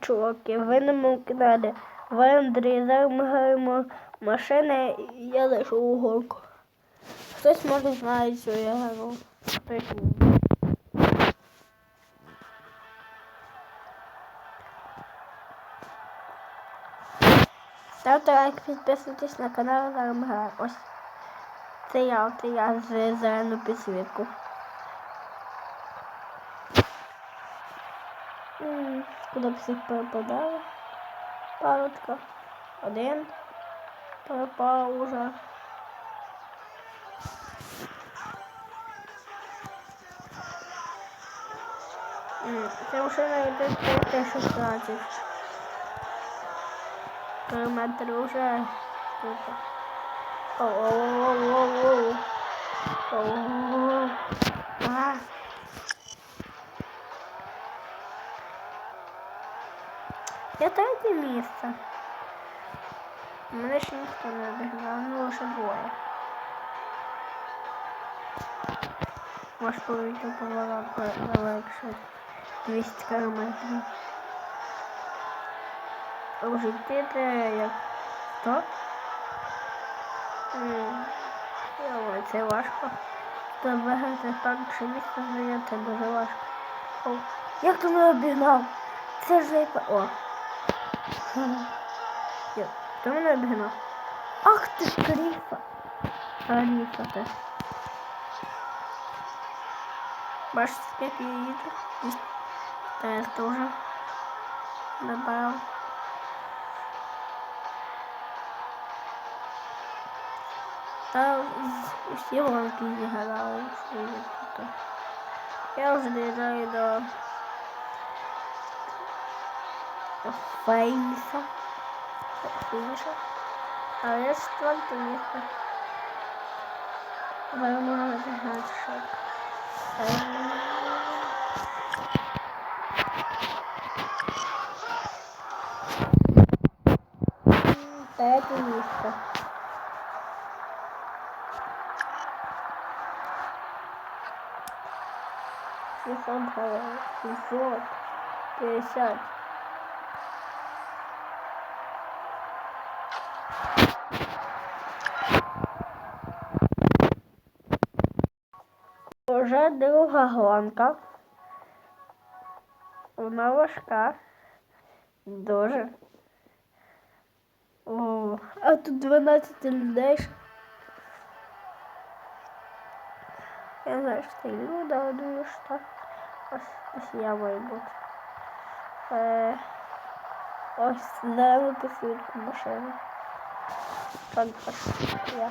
чуваки, ви на моєму каналі. Ви Андрій, граємо машини, і я лишу у гонку. Хтось може знає, що я грав. Ставте лайк, підписуйтесь на канал, зараз граємо. Ось. Це я, це я з зелену підсвітку. Куди всіх перепадали? Парочка. Один. Пропав уже. Це машина йде 316. Кілометр уже тут. Оу-оу-оу-оу-оу. Я третє місце. Мене ще ніхто не обігнав, ну лише двоє. Може повітря повела легше 200 кілометрів. А вже йти як 100? М, Ой, це важко. Та виграти перше місце зайняти дуже важко. Як ти мене обігнав? Це ж зайпа. О. Йо, Хто мене обігнав? Ах ти ж кріфа. Кріфа ти. Бачите, як я їду? Та я теж набрав. Та усі гонки зіграли. Я вже доїжджаю до Фейса. Фініша. А я з четверте місце. Ви можете зіграти шок. Третє місце. Шестьсот гривен. Уже друга гонка. Вона важка. Дуже. О, а тут 12 людей. Я знаю, це Люда, але думаю, що. Ось, я бути. Е, ось зелену підсвітку машини. Так, ось я.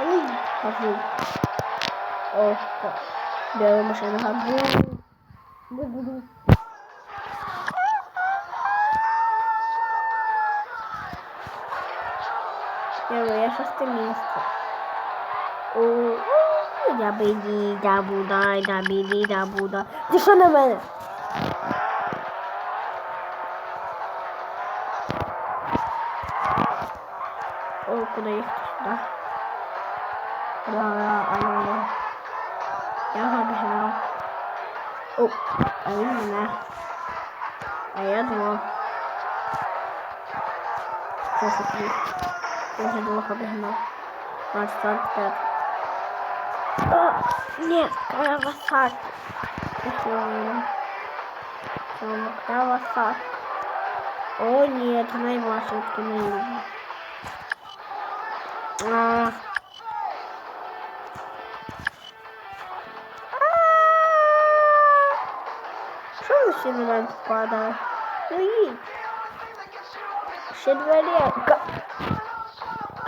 Ой, газу. О, так. Біла машина газу. Бу-бу-бу. Я, я шосте місце. О, я біді, да буда, да біді, да буда. Ти що куди їхати сюди? Да, да, алло, алло. Я обігнав. О, а він мене. А я двох. Це такі. Я вже двох обігнав. 45. О, нет, Кавасаки. Почему? Почему Кавасаки? О, нет, найважче не люблю. А. Що ви всі на мене впадали? Ну їдь. Ще двері. Ка...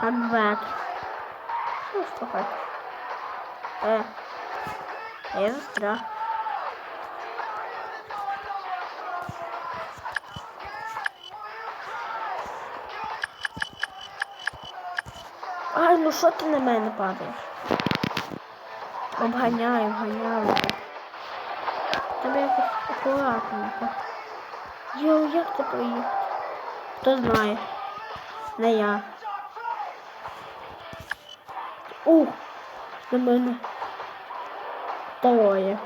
Камбек. Що ж ти хочеш? Е. А я застряг. Ай, ну що ти на мене падаєш? Обганяю, обганяю. Тебе якось акуратненько. Йоу, як це проїхати? Хто знає? Не я. Ух, на мене. Троє.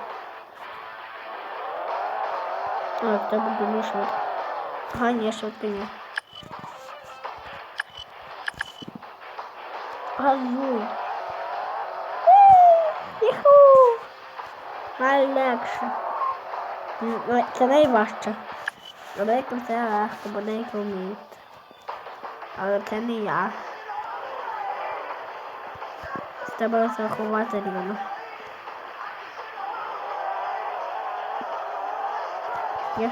Так, треба дуже швидко. Ага, ні, швидко Газуй. Іху! Найлегше. Це найважче. Деяким це легко, бо деякі вміють. Але це не я. Треба зарахувати рівно. Є.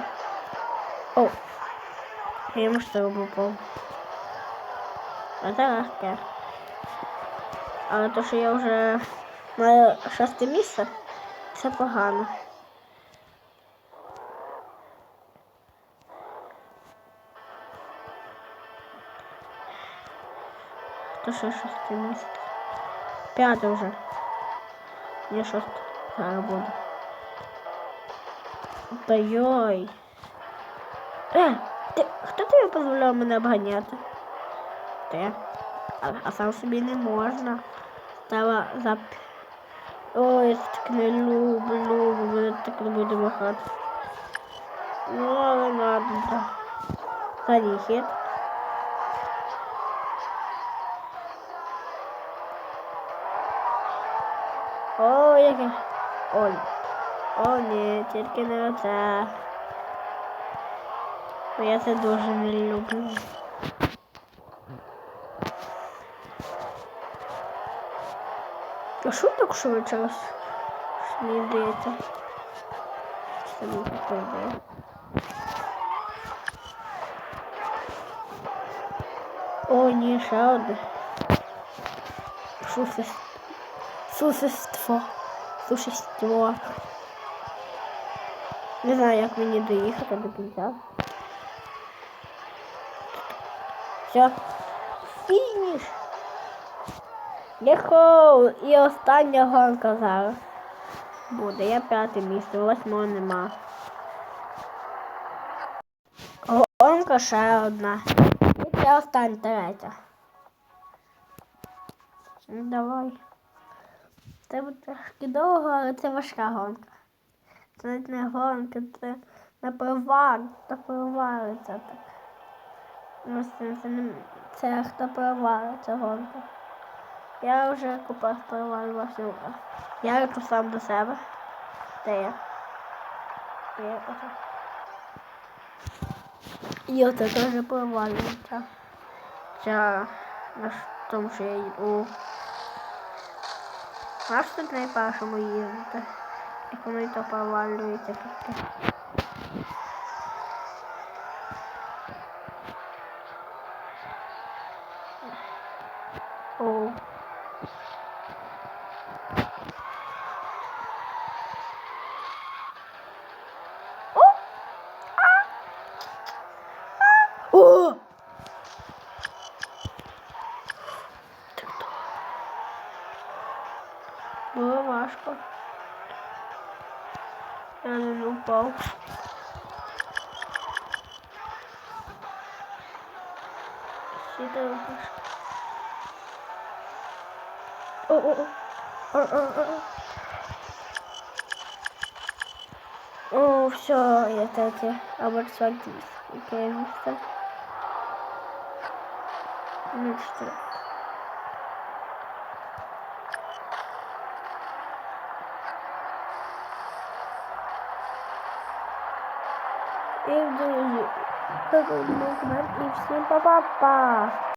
О! Я йому що попав. Це легке. Але то, що я вже маю шосте місце, це погано. То що шосте місце? П'яте вже. Не шосте. Зараз буде. Та йой. Е, ти, хто тобі дозволяв мене обганяти? Ти. А, а сам собі не можна. Треба зап... Ой, я так не люблю, мене так не буде махати. Ну, але ладно, да. Задній хід. О, яке. Ой. О, ні, тільки не оце. Я це дуже не люблю. А що так швидше раз? Мені здається. Це не ідея. О, ні, ще одне. Сусіст... Сусідство. Не знаю, як мені доїхати до кінця. Все. Фініш. Єхоу! І остання гонка зараз. Буде. Я п'яте місце, восьмого нема. Гонка ще одна. І це остання третя. Ну, давай. Це трошки довго, але це важка гонка. Це навіть не гонка, це напливар, хто провалиться так. Ну, це, це, це хто провалиться гонка. Я вже купив провалювався. Я йду сам до себе. Де я? Де я оце? І оце теж провалюється. Це на тому, що я їду. Аж тут найпершому їздити. Як воно то провалюється таке. О. О! А! А! О! Так то. Було важко. Я не упав. Важко. О, о, о. О, о, о, все, я місце. Яке місце? Ну, четверте. Bakın ben ifsin papa. Pa.